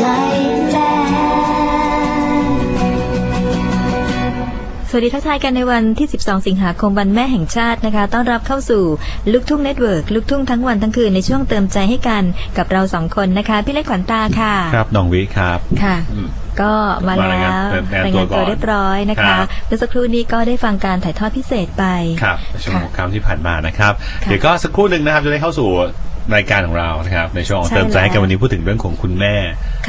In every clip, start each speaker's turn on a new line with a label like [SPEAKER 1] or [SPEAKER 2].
[SPEAKER 1] ใจแล
[SPEAKER 2] สวัสดีทักทายกันในวันที่ 12 สิงหาคมวันแม่แห่งชาตินะคะ ต้อนรับเข้าสู่ลูกทุ่งเน็ตเวิร์กลูกทุ่งทั้งวันทั้งคืนในช่วงเติมใจให้กันกับเราสองคนนะคะ พี่เล็กขวัญตาค่ะ
[SPEAKER 3] ครับน้องวิครับ
[SPEAKER 2] ค่ะ
[SPEAKER 3] อืม
[SPEAKER 2] ก็มา
[SPEAKER 3] มา
[SPEAKER 2] แล้
[SPEAKER 3] รายงาน
[SPEAKER 2] ว
[SPEAKER 3] รายงานตัวก่อน
[SPEAKER 2] เรียบร้อยนะ
[SPEAKER 3] ครั
[SPEAKER 2] คะ
[SPEAKER 3] บ
[SPEAKER 2] เมื่อสักครู่นี้ก็ได้ฟังการถ่ายทอดพิเศษไป
[SPEAKER 3] ครับในช่วง
[SPEAKER 2] ค่ะ
[SPEAKER 3] ของคำที่ผ่านมานะครับ
[SPEAKER 2] ค่ะ
[SPEAKER 3] เดี๋ยวก็สักครู่หนึ่งนะครับจะได้เข้าสู่ รายการของเรานะครับ ในช่วงของ
[SPEAKER 2] ใช่
[SPEAKER 3] เติมใจให้กัน
[SPEAKER 2] แล้ว
[SPEAKER 3] วันนี้พูดถึงเรื่องของคุณแม่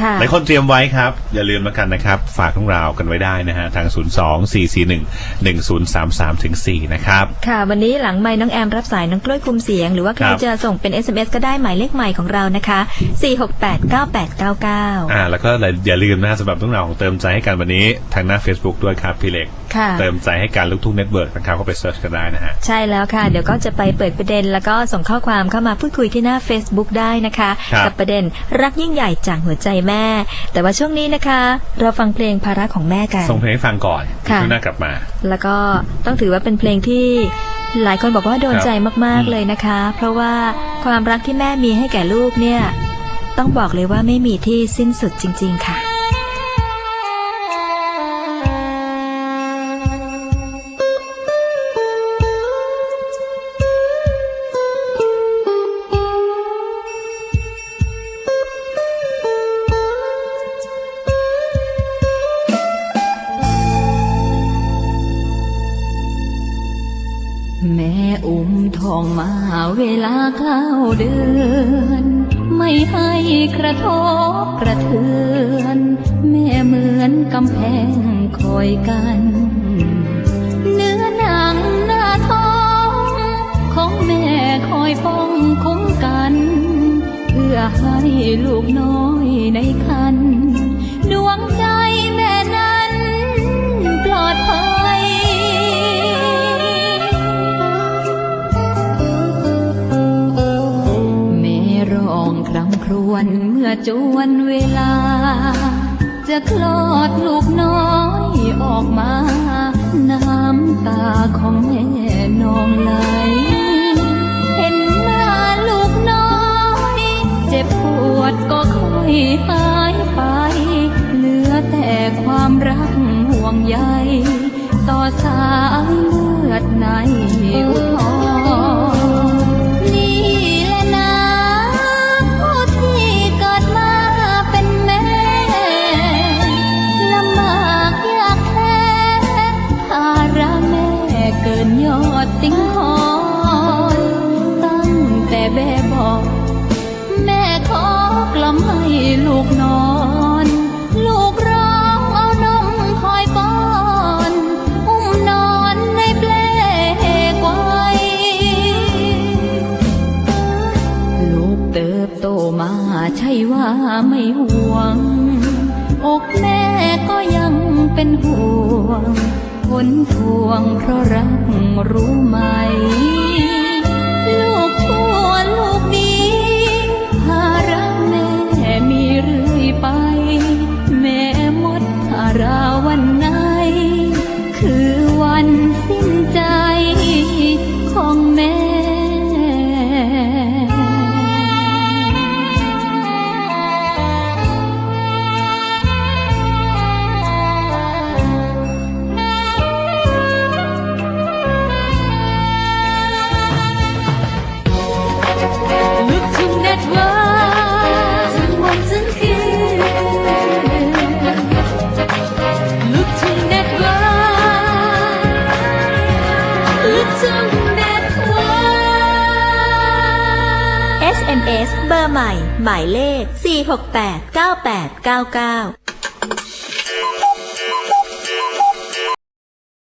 [SPEAKER 2] ค่ะ
[SPEAKER 3] หลายคนเตรียมไว้ครับ อย่าลืมแล้วกันนะครับ ฝากของเรากันไว้ได้นะฮะ ทาง 0 2 4 4 1 1 0 3 3ถึง4นะครับ
[SPEAKER 2] ค่ะ วันนี้หลังไม้น้องแอมรับสายน้องกล้วยคุมเสียง หรือว่าใคร
[SPEAKER 3] ครับ
[SPEAKER 2] จะส่งเป็น SMS ก็ได้หมายเลขใหม่ของเรานะคะ 4689899
[SPEAKER 3] อ่า แล้วก็อย่าลืมนะฮะสำหรับเรื่องราวของเติมใจให้กันวันนี้ทางหน้า Facebook ด้วยครับพี่เล็ก
[SPEAKER 2] ค่ะ
[SPEAKER 3] เติมใจให้การลูกทุ่งเน็ตเวิร์กนะครับก็ไปเซิร์ชกันได้นะฮะ
[SPEAKER 2] ใช่แล้วค่ะ เดี๋ยวก็จะไปเปิดประเด็น แล้วก็ส่งข้อความเข้ามาพูดคุยที่หน้า Facebook ได้นะคะ
[SPEAKER 3] ครับ
[SPEAKER 2] กับประเด็นรักยิ่งใหญ่จากหัวใจแม่ แต่ว่าช่วงนี้นะคะ เราฟังเพลงภาระของแม่กัน
[SPEAKER 3] ส่งเพลงให้ฟังก่อน
[SPEAKER 2] ค่ะ
[SPEAKER 3] ช่วงหน้ากลับมา
[SPEAKER 2] แล้วก็ต้องถือว่าเป็นเพลงที่หลายคนบอกว่าโดนใจมาก
[SPEAKER 3] อืม
[SPEAKER 2] ๆเลยนะคะ เพราะว่าความรักที่แม่มีให้แก่ลูกเนี่ย ต้องบอกเลยว่าไม่มีที่สิ้นสุดจริง ๆ ค่ะ
[SPEAKER 1] ม่อุ้มทองมาเวลาเข้าเดือน ไม่ให้กระทบกระเทือน แม่เหมือนกำแพงคอยกัน เนื้อหนังหน้าท้อง ของแม่คอยป้องคุ้มกัน เพื่อให้ลูกน้อย รวญเมื่อจวนเวลา จะคลอดลูกน้อยออกมา น้ำตาของแม่นองไหล เห็นหน้าลูกน้อย เจ็บปวดก็ค่อยหายไป เหลือแต่ความรักห่วงใย ต่อสายเลือดในอุท กนอน ลูกร้องเอานมคอยป้อน อุ้มนอนในเปลกไว้ลูกเติบโตมาใช่ว่าไม่ห่วง อกแม่ก็ยังเป็นห่วงผลทวงเพราะรักรู้มลู
[SPEAKER 2] เบอร์ใหม่ หมายเลข 4689899